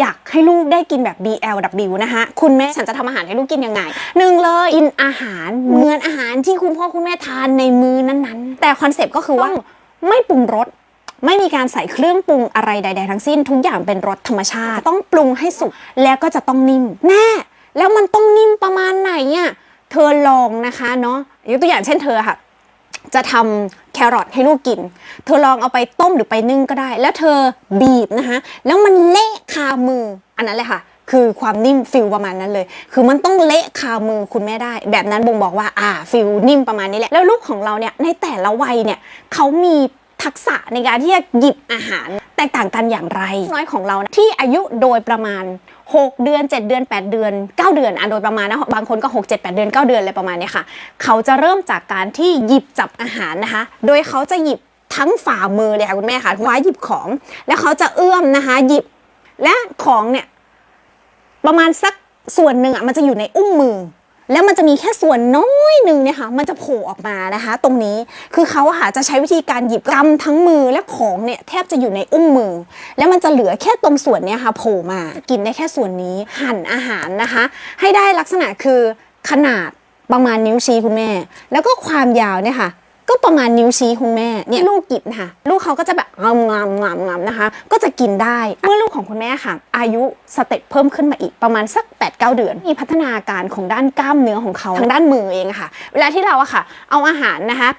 อยากให้ลูกได้กินแบบ BLW นะคะคุณแม่ฉันจะทำอาหารให้ลูกกินยังไงหนึ่งเลยกินอาหารเหมือนอาหารที่คุณพ่อคุณแม่ทานในมื้อนั้นๆ แต่คอนเซปต์ก็คือว่าไม่ปรุงรสไม่มีการใส่เครื่องปรุงอะไรใด ๆ ทั้งสิ้นทุกอย่างเป็นรสธรรมชาติ ต้องปรุงให้สุกแล้วก็จะต้องนิ่มแน่แล้วมันต้องนิ่มประมาณไหนอะเธอลองนะคะเนาะยกตัวอย่างเช่นเธอค่ะ จะทำ แครอทให้ลูกกิน เธอลองเอาไปต้มหรือไปนึ่งก็ได้ แล้วเธอบีบนะคะ แล้วมันเละคามือ อันนั้นเลยค่ะ คือความนิ่มฟิลประมาณนั้นเลย คือมันต้องเละคามือคุณแม่ได้ แบบนั้นบ่งบอกว่า อ่าฟิลนิ่มประมาณนี้แหละ แล้วลูกของเราเนี่ยในแต่ละวัยเนี่ยเขามี ทักษะในการที่จะหยิบอาหารแตกต่างกันอย่างไรน้อยของเรานะที่อายุโดยประมาณ 6 เดือน 7 เดือน 8 เดือน 9 เดือนอะโดยประมาณนะบางคนก็ 6 7 8 เดือน 9 เดือนอะไรประมาณนี้ค่ะ เขาจะเริ่มจากการที่หยิบจับอาหารนะคะ โดยเขาจะหยิบทั้งฝ่ามือเลยค่ะคุณแม่ค่ะคว้าหยิบของ แล้วเขาจะเอื้อมนะคะหยิบและของเนี่ยประมาณสักส่วนหนึ่งอะมันจะอยู่ในอุ้งมือ แล้วมันจะมีแค่ส่วนน้อยหนึ่งเนี่ยค่ะมันจะโผล่ออกมานะคะ ตรงนี้คือเขาอะค่ะจะใช้วิธีการหยิบกำทั้งมือและของเนี่ยแทบจะอยู่ในอุ้งมือ แล้วมันจะเหลือแค่ตรงส่วนเนี้ยค่ะโผล่มากินได้แค่ส่วนนี้หั่นอาหารนะคะ ให้ได้ลักษณะคือขนาดประมาณนิ้วชี้คุณแม่ แล้วก็ความยาวเนี่ยค่ะ ก็ประมาณนิ้วชี้คุณแม่เนี่ยลูกกินค่ะ ลูกเขาก็จะแบบงามงามงามงามนะคะ ก็จะกินได้ เมื่อลูกของคุณแม่ค่ะ อายุสเต็ปเพิ่มขึ้นมาอีกประมาณสัก 8-9 เดือน มีพัฒนาการของด้านกล้ามเนื้อของเขาทางด้านมือเองค่ะ เวลาที่เราอะค่ะ เอาอาหารนะคะ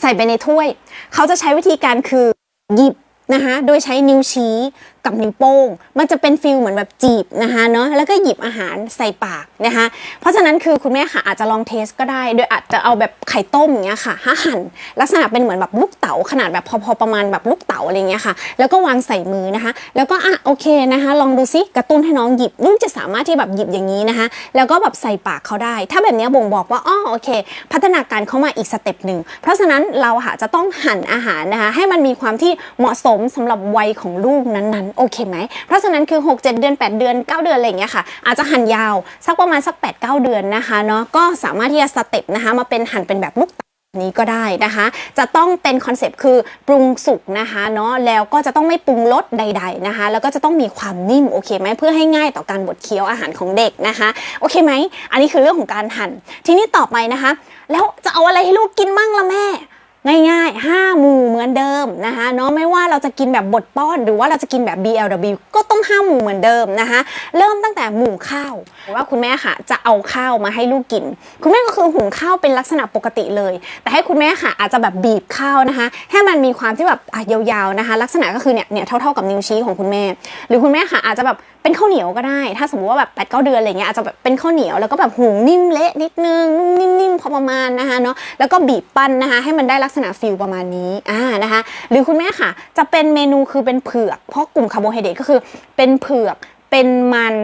ใส่ไปในถ้วย เขาจะใช้วิธีการคือหยิบนะคะ โดยใช้นิ้วชี้ กับนิ้วโป้ง มันจะเป็นฟิลเหมือนแบบจีบนะคะเนาะแล้วก็หยิบอาหารใส่ปากนะคะ เพราะฉะนั้นคือคุณแม่ค่ะอาจจะลองเทสก็ได้ โดยอาจจะเอาแบบไข่ต้มอย่างเงี้ยค่ะหั่นลักษณะเป็นเหมือนแบบลูกเต๋าขนาดแบบพอๆประมาณแบบลูกเต๋าอะไรเงี้ยค่ะ แล้วก็วางใส่มือนะคะ แล้วก็อะโอเคนะคะ ลองดูซิกระตุ้นให้น้องหยิบลูกจะสามารถที่แบบหยิบอย่างนี้นะคะ แล้วก็แบบใส่ปากเขาได้ ถ้าแบบนี้บ่งบอกว่าอ๋อโอเค พัฒนาการเขามาอีกสเต็ปหนึ่งเพราะฉะนั้นเราค่ะจะต้องหั่นอาหารนะคะ ให้มันมีความที่เหมาะสมสำหรับวัยของลูกนั้นๆโอเคไหม เพราะฉะนั้นคือ 6 7 เดือน 8 เดือน 9 เดือนอะไรอย่างเงี้ยค่ะ อาจจะหั่นยาวสักประมาณสัก 8 9 เดือนนะคะเนาะก็สามารถที่จะสเต็ปนะคะมาเป็นหั่นเป็นแบบลูกต๋านี้ก็ได้นะคะ จะต้องเป็นคอนเซปต์คือปรุงสุกนะคะเนาะแล้วก็จะต้องไม่ปรุงรสใด ๆนะคะ แล้วก็จะต้องมีความนิ่มโอเคไหมเพื่อให้ง่ายต่อการบดเคี้ยวอาหารของเด็กนะคะโอเคไหมอันนี้คือเรื่องของการหั่น ทีนี้ต่อไปนะคะ แล้วจะเอาอะไรให้ลูกกินมั่งล่ะแม่ ง่ายๆ 5 หมู่เหมือนเดิมนะคะเนาะไม่ว่าเราจะกินแบบบดป้อนหรือว่าเราจะกินแบบ BLW ก็ต้อง 5 หมู่เหมือนเดิมนะคะเริ่มตั้งแต่หมู่ข้าวว่าคุณแม่ค่ะจะเอาข้าวมาให้ลูกกิน คุณแม่ก็คือหุงข้าวเป็นลักษณะปกติเลย แต่ให้คุณแม่ค่ะอาจจะแบบบีบข้าวนะคะให้มันมีความที่แบบอะยาวๆนะคะ ลักษณะก็คือเนี่ยเนี่ยเท่าๆกับนิ้วชี้ของคุณแม่ หรือคุณแม่ค่ะอาจจะแบบเป็นข้าวเหนียวก็ได้ ถ้าสมมติว่าแบบแปดเก้าเดือนอะไรเงี้ยอาจจะแบบเป็นข้าวเหนียวแล้วก็แบบหุงนิ่มเละนิดนึงนุ่มนิ่ม อประมาณนะคะเนาะแล้วก็บีบปั้นนะคะให้มันได้ลักษณะฟิลประมาณนี้อ่านะคะหรือคุณแม่ค่ะ จะเป็นเมนูคือเป็นเผือกเพราะกลุ่มคาร์โบไฮเดรตก็คือเป็นเผือกเป็นมัน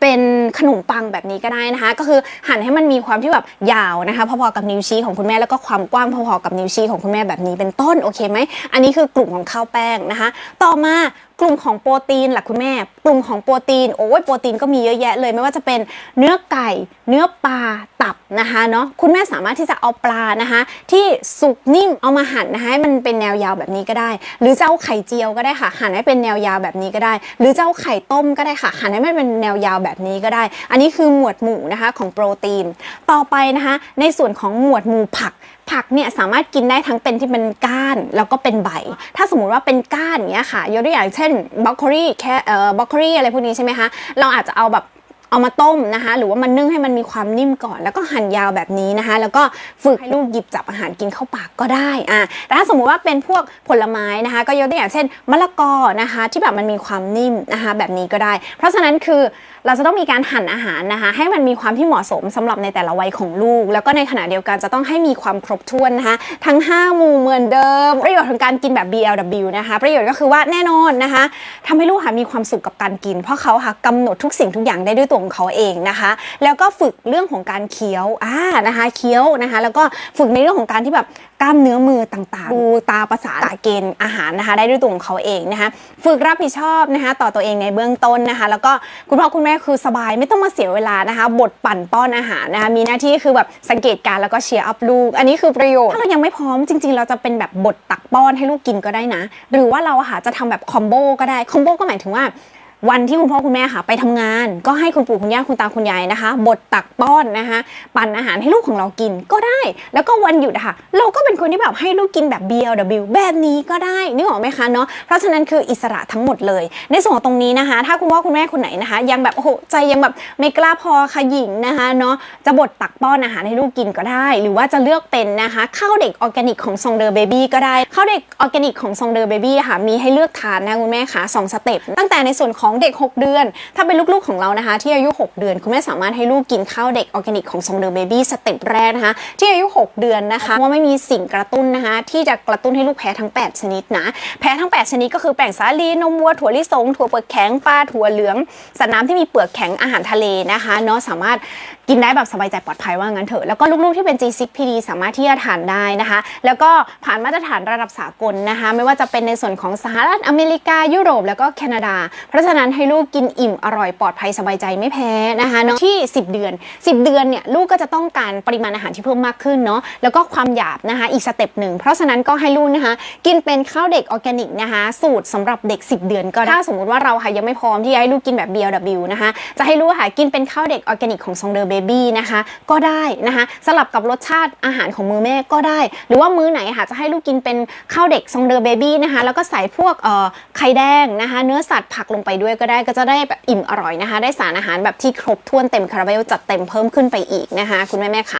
เป็นขนมปังแบบนี้ก็ได้นะคะ ก็คือหั่นให้มันมีความที่แบบยาวนะคะพอๆกับนิ้วชี้ของคุณแม่แล้วก็ความกว้างพอๆกับนิ้วชี้ของคุณแม่แบบนี้เป็นต้นโอเคไหมอันนี้คือกลุ่มของข้าวแป้งนะคะ ต่อมากลุ่มของโปรตีนล่ะคุณแม่ กลุ่มของโปรตีนโอ้ยโปรตีนก็มีเยอะแยะเลย ไม่ว่าจะเป็นเนื้อไก่ เนื้อปลาตับนะคะเนาะคุณแม่สามารถที่จะเอาปลานะคะ ที่สุกนิ่มเอามาหั่นนะคะให้มันเป็นแนวยาวแบบนี้ก็ได้ หรือจะเอาไข่เจียวก็ได้ค่ะ หั่นให้เป็นแนวยาวแบบนี้ก็ได้ หรือจะเอาไข่ต้มก็ได้ค่ะ หั่นให้มันเป็นแนวยาวแบบนี้ก็ได้ อันนี้คือหมวดหมู่นะคะของโปรตีน ต่อไปนะคะ ในส่วนของหมวดหมู่ผัก ผักเนี่ยสามารถกินได้ทั้งเป็นที่เป็นก้านแล้วก็เป็นใบ ถ้าสมมุติว่าเป็นก้านเนี้ยค่ะยกตัวอย่างเช่นบล็อกโคลี่แค่เอ่อบล็อกโคลี่อะไรพวกนี้ใช่ไหมคะเราอาจจะเอาแบบ เอามาต้มนะคะ หรือว่ามันนึ่งให้มันมีความนิ่มก่อน แล้วก็หั่นยาวแบบนี้นะคะ แล้วก็ฝึกให้ลูกหยิบจับอาหารกินเข้าปากก็ได้อะแต่ถ้าสมมุติว่าเป็นพวกผลไม้นะคะ ก็ยกตัวอย่างเช่นมะละกอนะคะ ที่แบบมันมีความนิ่มนะคะ แบบนี้ก็ได้ เพราะฉะนั้นคือเราจะต้องมีการหั่นอาหารนะคะ ให้มันมีความที่เหมาะสมสำหรับในแต่ละวัยของลูก แล้วก็ในขณะเดียวกันจะต้องให้มีความครบถ้วนนะคะ ทั้ง 5 หมู่เหมือนเดิม ประโยชน์ของการกินแบบ BLW นะคะ ประโยชน์ก็คือว่าแน่นอนนะคะทำให้ลูกค่ะมีความสุขกับการกิน เพราะเขาค่ะกำหนดทุกสิ่งทุกอย่างได้ด้วยตัวของเขาเองนะคะ แล้วก็ฝึกเรื่องของการเคี้ยวอ่านะคะเคี้ยวนะคะ แล้วก็ฝึกในเรื่องของการที่แบบกล้ามเนื้อมือต่างๆ ดูตาประสาทตาเกณฑ์อาหารนะคะ ได้ด้วยตัวของเขาเองนะคะ ฝึกรับผิดชอบนะคะ ต่อตัวเองในเบื้องต้นนะคะ แล้วก็คุณพ่อคุณแม่คือสบายไม่ต้องมาเสียเวลานะคะ บทปั่นป้อนอาหารนะคะมีหน้าที่คือแบบสังเกตการแล้วก็เชียร์อัพลูก อันนี้คือประโยชน์ถ้าเรายังไม่พร้อมจริง ๆ เราจะเป็นแบบบทตักป้อนให้ลูกกินก็ได้นะ หรือว่าเราอะค่ะจะทำแบบคอมโบก็ได้คอมโบก็หมายถึงว่า วันที่คุณพ่อคุณแม่ค่ะไปทำงาน ก็ให้คุณปู่คุณย่าคุณตาคุณยายนะคะบดตักป้อนนะคะปั่นอาหารให้ลูกของเรากินก็ได้ แล้วก็วันหยุดค่ะ เราก็เป็นคนที่แบบให้ลูกกินแบบ BLW แบบนี้ก็ได้นึกออกไหมคะเนาะเพราะฉะนั้นคืออิสระทั้งหมดเลย ในส่วนตรงนี้นะคะ ถ้าคุณพ่อคุณแม่คนไหนนะคะ ยังแบบโอ้โหใจยังแบบไม่กล้าพอค่ะหญิงนะคะเนาะจะบดตักป้อนอาหารให้ลูกกินก็ได้ หรือว่าจะเลือกเป็นนะคะข้าวเด็กออร์แกนิกของซองเดอร์เบบี้ก็ได้ข้าวเด็กออร์แกนิกของซองเดอร์เบบี้ค่ะมีให้เลือกทานนะคุณแม่ค่ะสองสเต็ปตั้งแต่ในส่วนของเด็ก 6 เดือน ถ้าเป็นลูกๆของเรานะคะ ที่อายุ 6 เดือน คุณแม่สามารถให้ลูกกินข้าวเด็กออร์แกนิกของซองเดอร์เบบี้สเต็ปแรกนะคะ ที่อายุ 6 เดือนนะคะเพราะว่าไม่มีสิ่งกระตุ้นนะคะ ที่จะกระตุ้นให้ลูกแพ้ทั้ง 8 ชนิดนะแพ้ทั้ง 8 ชนิดก็คือแป้งสาลีนมวัวถั่วลิสงถั่วเปลือกแข็งปลาถั่วเหลืองสัตว์น้ำที่มีเปลือกแข็งอาหารทะเลนะคะเนาะสามารถ กินได้แบบสบายใจปลอดภัยว่างั้นเถอะแล้วก็ลูกๆที่เป็น G6PD สามารถที่จะทานได้นะคะ แล้วก็ผ่านมาตรฐานระดับสากลนะคะ ไม่ว่าจะเป็นในส่วนของสหรัฐอเมริกายุโรปแล้วก็แคนาดา เพราะฉะนั้นให้ลูกกินอิ่มอร่อยปลอดภัยสบายใจไม่แพ้นะคะเนาะที่ 10 เดือน 10 เดือนเนี่ยลูกก็จะต้องการปริมาณอาหารที่เพิ่มมากขึ้นเนาะแล้วก็ความหยาบนะคะอีกสเต็ปหนึ่งเพราะฉะนั้นก็ให้ลูกนะคะ กินเป็นข้าวเด็กออร์แกนิกนะคะ สูตรสำหรับเด็ก 10 เดือนก็ถ้าสมมติว่าเราค่ะยังไม่พร้อมที่จะให้ลูกกินแบบ BLW นะคะจะให้ลูกค่ะกินเป็นข้าวเด็กออร์แกนิกของซองเดอร์เบบบี้นะคะก็ได้นะคะสลับกับรสชาติอาหารของมือแม่ก็ได้ หรือว่ามื้อไหนค่ะจะให้ลูกกินเป็นข้าวเด็กซองเดอร์เบบี้นะคะแล้วก็ใส่พวกเอ่อไข่แดงนะคะเนื้อสัตว์ผักลงไปด้วยก็ได้ก็จะได้แบบอิ่มอร่อยนะคะ ได้สารอาหารแบบที่ครบถ้วนเต็มคาราเบลจัดเต็มเพิ่มขึ้นไปอีกนะคะ คุณแม่แม่ค่ะ